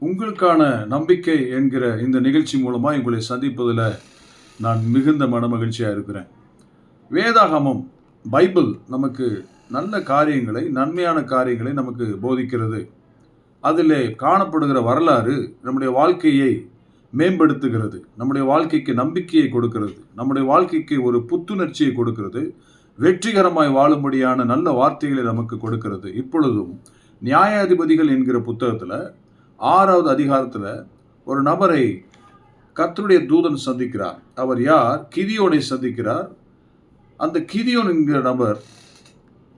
உங்களுக்கான நம்பிக்கை என்கிற இந்த நிகழ்ச்சி மூலமாக உங்களை சந்திப்பதில் நான் மிகுந்த மனமகிழ்ச்சியாக இருக்கிறேன். வேதாகமம் பைபிள் நமக்கு நல்ல காரியங்களை நன்மையான காரியங்களை நமக்கு போதிக்கிறது. அதில் காணப்படுகிற வரலாறு நம்முடைய வாழ்க்கையை மேம்படுத்துகிறது. நம்முடைய வாழ்க்கைக்கு நம்பிக்கையை கொடுக்கிறது. நம்முடைய வாழ்க்கைக்கு ஒரு புத்துணர்ச்சியை கொடுக்கிறது. வெற்றிகரமாய் வாழும்படியான நல்ல வார்த்தைகளை நமக்கு கொடுக்கிறது. இப்பொழுதும் நியாயாதிபதிகள் என்கிற புத்தகத்தில் ஆறாவது அதிகாரத்தில் ஒரு நபரை கத்தருடைய தூதன் சந்திக்கிறார். அவர் யார்? கிதியோனை சந்திக்கிறார். அந்த கிதியோன் என்கிற நபர்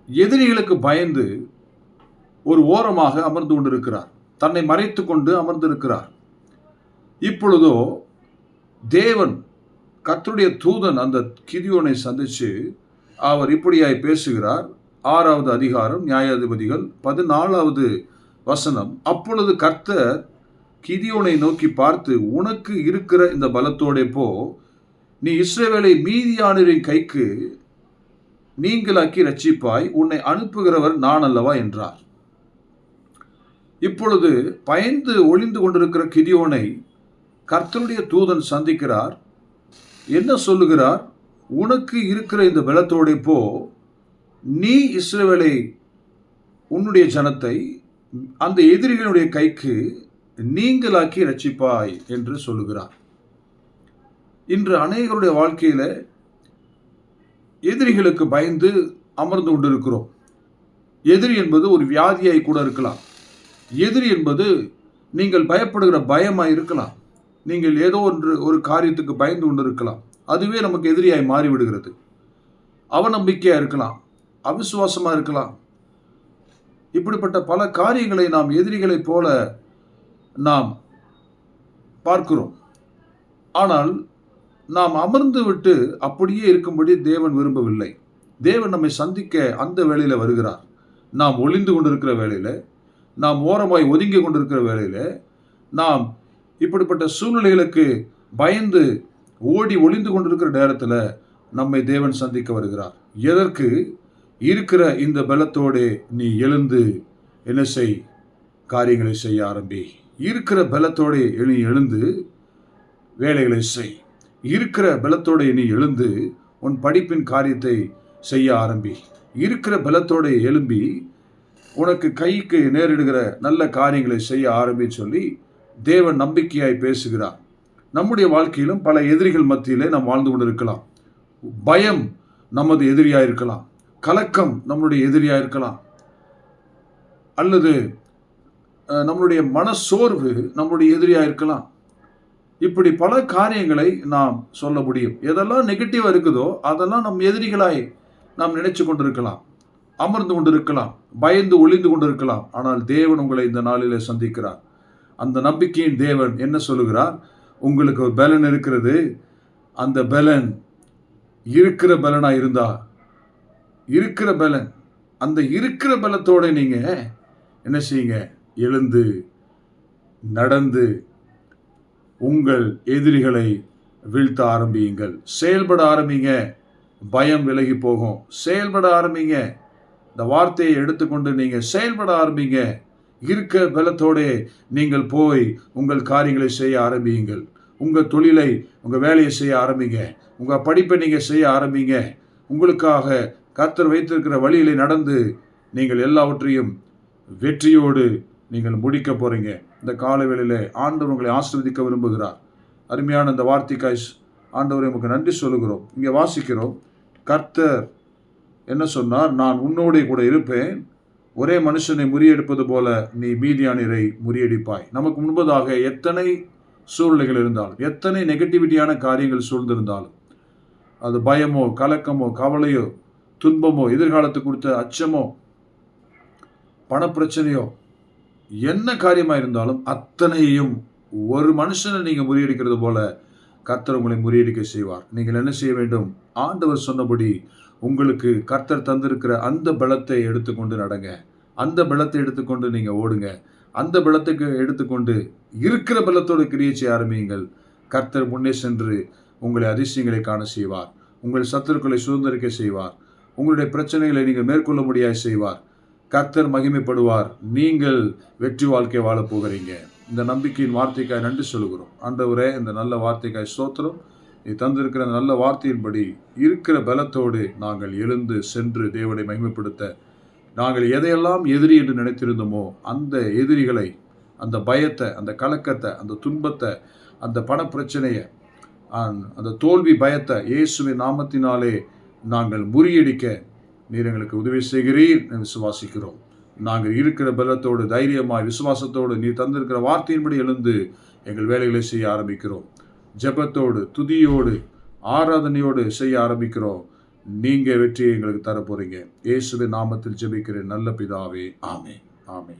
எதிரிகளுக்கு பயந்து ஒரு ஓரமாக அமர்ந்து கொண்டிருக்கிறார். தன்னை மறைத்து கொண்டு அமர்ந்திருக்கிறார் இப்பொழுதோ தேவன் கத்தருடைய தூதன் அந்த கிதியோனை சந்தித்து அவர் இப்படியாய் பேசுகிறார். ஆறாவது அதிகாரம் நியாயாதிபதிகள் பதினாலாவது வசனம். அப்பொழுது கர்த்தர் கிதியோனை நோக்கி பார்த்து உனக்கு இருக்கிற இந்த பலத்தோடே போ. நீ இஸ்ரேவேலை மீதியானரின் கைக்கு நீங்களாக்கி ரட்சிப்பாய் உன்னை அனுப்புகிறவர் நான் அல்லவா? என்றார். இப்பொழுது பயந்து ஒளிந்து கொண்டிருக்கிற கிதியோனை கர்த்தருடைய தூதன் சந்திக்கிறார். என்ன சொல்லுகிறார்? உனக்கு இருக்கிற இந்த பலத்தோடே போ. நீ இஸ்ரேவேலை உன்னுடைய ஜனத்தை அந்த எதிரிகளுடைய கைக்கு நீங்களாக்கி ரட்சிப்பாய் என்று சொல்லுகிறார். இன்று அநேகருடைய வாழ்க்கையில் எதிரிகளுக்கு பயந்து அமர்ந்து கொண்டிருக்கிறோம். எதிரி என்பது ஒரு வியாதியாய் கூட இருக்கலாம். எதிரி என்பது நீங்கள் பயப்படுகிற பயமாக இருக்கலாம். நீங்கள் ஏதோ ஒன்று ஒரு காரியத்துக்கு பயந்து கொண்டு இருக்கலாம் அதுவே நமக்கு எதிரியாய் மாறிவிடுகிறது. அவநம்பிக்கையாக இருக்கலாம். அவிசுவாசமாக இருக்கலாம். இப்படிப்பட்ட பல காரியங்களை நாம் எதிரிகளைப் போல நாம் பார்க்கிறோம். ஆனால் நாம் அமர்ந்து விட்டு அப்படியே இருக்கும்படி தேவன் விரும்பவில்லை. தேவன் நம்மை சந்திக்க அந்த வேலையில் வருகிறார். நாம் ஒளிந்து கொண்டிருக்கிற வேலையில் நாம் ஓரமாய் ஒதுங்கி கொண்டிருக்கிற வேலையில் நாம் இப்படிப்பட்ட சூழ்நிலைகளுக்கு பயந்து ஓடி ஒளிந்து கொண்டிருக்கிற நேரத்தில் நம்மை தேவன் சந்திக்க வருகிறார். எதற்கு? இருக்கிற இந்த பலத்தோடு நீ எழுந்து என்ன செய்? காரியங்களை செய்ய ஆரம்பி. இருக்கிற பலத்தோடு நீ எழுந்து வேலைகளை செய். இருக்கிற பலத்தோடு நீ எழுந்து உன் படிப்பின் காரியத்தை செய்ய ஆரம்பி. இருக்கிற பலத்தோடு எழும்பி உனக்கு கைக்கு நேரிடுகிற நல்ல காரியங்களை செய்ய ஆரம்பி சொல்லி தேவன் நம்பிக்கையாய் பேசுகிறார். நம்முடைய வாழ்க்கையிலும் பல எதிரிகள் மத்தியிலே நாம் வாழ்ந்து கொண்டிருக்கலாம். பயம் நமது எதிரியாக இருக்கலாம். கலக்கம் நம்மளுடைய எதிரியாக இருக்கலாம். அல்லது நம்மளுடைய மனசோர்வு நம்மளுடைய எதிரியாக இருக்கலாம். இப்படி பல காரியங்களை நாம் சொல்ல முடியும். எதெல்லாம் நெகட்டிவாக இருக்குதோ அதெல்லாம் நம் எதிரிகளாய் நாம் நினைச்சு கொண்டிருக்கலாம். அமர்ந்து கொண்டிருக்கலாம். பயந்து ஒளிந்து கொண்டிருக்கலாம். ஆனால் தேவன் உங்களை இந்த நாளிலே சந்திக்கிறார். அந்த நம்பிக்கையின் தேவன் என்ன சொல்லுகிறார்? உங்களுக்கு ஒரு பலன் இருக்கிறது. அந்த பலன் இருக்கிற பலனாக இருந்தால் இருக்கிற பலன். அந்த இருக்கிற பலத்தோட நீங்கள் என்ன செய்யுங்க? எழுந்து நடந்து உங்கள் எதிரிகளை வீழ்த்த ஆரம்பியுங்கள். செயல்பட ஆரம்பிங்க. பயம் விலகி போகும். செயல்பட ஆரம்பிங்க. இந்த வார்த்தையை எடுத்துக்கொண்டு நீங்கள் செயல்பட ஆரம்பிங்க. இருக்க பலத்தோடே நீங்கள் போய் உங்கள் காரியங்களை செய்ய ஆரம்பியுங்கள். உங்கள் தொழிலை உங்கள் வேலையை செய்ய ஆரம்பிங்க. உங்கள் படிப்பை நீங்கள் செய்ய ஆரம்பிங்க. உங்களுக்காக கர்த்தர் வைத்திருக்கிற வழியிலே நடந்து நீங்கள் எல்லாவற்றையும் வெற்றியோடு நீங்கள் முடிக்க போறீங்க. இந்த காலவேளையில ஆண்டவர் உங்களை ஆசிர்வதிக்க விரும்புகிறார். அருமையான இந்த வார்த்தைக்காய் ஆண்டவரை உமக்கு நன்றி சொல்லுகிறோம். இங்கே வாசிக்கிறோம். கர்த்தர் என்ன சொன்னார்? நான் உன்னோடே கூட இருப்பேன். ஒரே மனுஷனை முறியடிப்பது போல நீ மீதியானரை முறியடிப்பாய். நமக்கு முன்பதாக எத்தனை சூழ்நிலைகள் இருந்தாலும் எத்தனை நெகட்டிவிட்டியான காரியங்கள் சூழ்ந்திருந்தாலும் அது பயமோ கலக்கமோ கவலையோ துன்பமோ எதிர்காலத்துக்கு கொடுத்த அச்சமோ பணப்பிரச்சனையோ என்ன காரியமாக இருந்தாலும் அத்தனையும் ஒரு மனுஷனை நீங்கள் முறியடிக்கிறது போல கர்த்தர் உங்களை முறியடிக்க செய்வார். நீங்கள் என்ன செய்ய வேண்டும்? ஆண்டவர் சொன்னபடி உங்களுக்கு கர்த்தர் தந்திருக்கிற அந்த பலத்தை எடுத்துக்கொண்டு நடங்க. அந்த பலத்தை எடுத்துக்கொண்டு நீங்கள் ஓடுங்க. அந்த பலத்துக்கு எடுத்துக்கொண்டு இருக்கிற பலத்தோடு கிரியை செய்ய ஆரம்பியுங்கள். கர்த்தர் முன்னே சென்று உங்களை அதிசயங்களை காண செய்வார். உங்கள் சத்துருக்களை சுதந்திரிக்க செய்வார். உங்களுடைய பிரச்சனைகளை நீங்கள் மேற்கொள்ள முடியாது செய்வார். கர்த்தர் மகிமைப்படுவார். நீங்கள் வெற்றி வாழ்க்கை வாழப் போகிறீங்க. இந்த நம்பிக்கையின் வார்த்தைக்காய் நன்றி சொல்கிறோம் ஆண்டவரே இந்த நல்ல வார்த்தைக்காய் ஸ்தோத்திரம். நீ தந்திருக்கிற அந்த நல்ல வார்த்தையின்படி இருக்கிற பலத்தோடு நாங்கள் எழுந்து சென்று தேவனை மகிமைப்படுத்த. நாங்கள் எதையெல்லாம் எதிரி என்று நினைத்திருந்தோமோ அந்த எதிரிகளை அந்த பயத்தை அந்த கலக்கத்தை அந்த துன்பத்தை அந்த பணப்பிரச்சனையை அந்த தோல்வி பயத்தை இயேசுவின் நாமத்தினாலே நாங்கள் முறியடிக்க நீர் எங்களுக்கு உதவி செய்கிறீர் என்று விசுவாசிக்கிறோம். நாங்கள் இருக்கிற பலத்தோடு தைரியமாய் விசுவாசத்தோடு நீ தந்திருக்கிற வார்த்தையின்படி எழுந்து எங்கள் வேலைகளை செய்ய ஆரம்பிக்கிறோம். ஜெபத்தோடு துதியோடு ஆராதனையோடு செய்ய ஆரம்பிக்கிறோம். நீங்கள் வெற்றியை எங்களுக்கு தர போறீங்க இயேசுவின் நாமத்தில் ஜெபிக்கிறேன். நல்ல பிதாவே. ஆமே ஆமே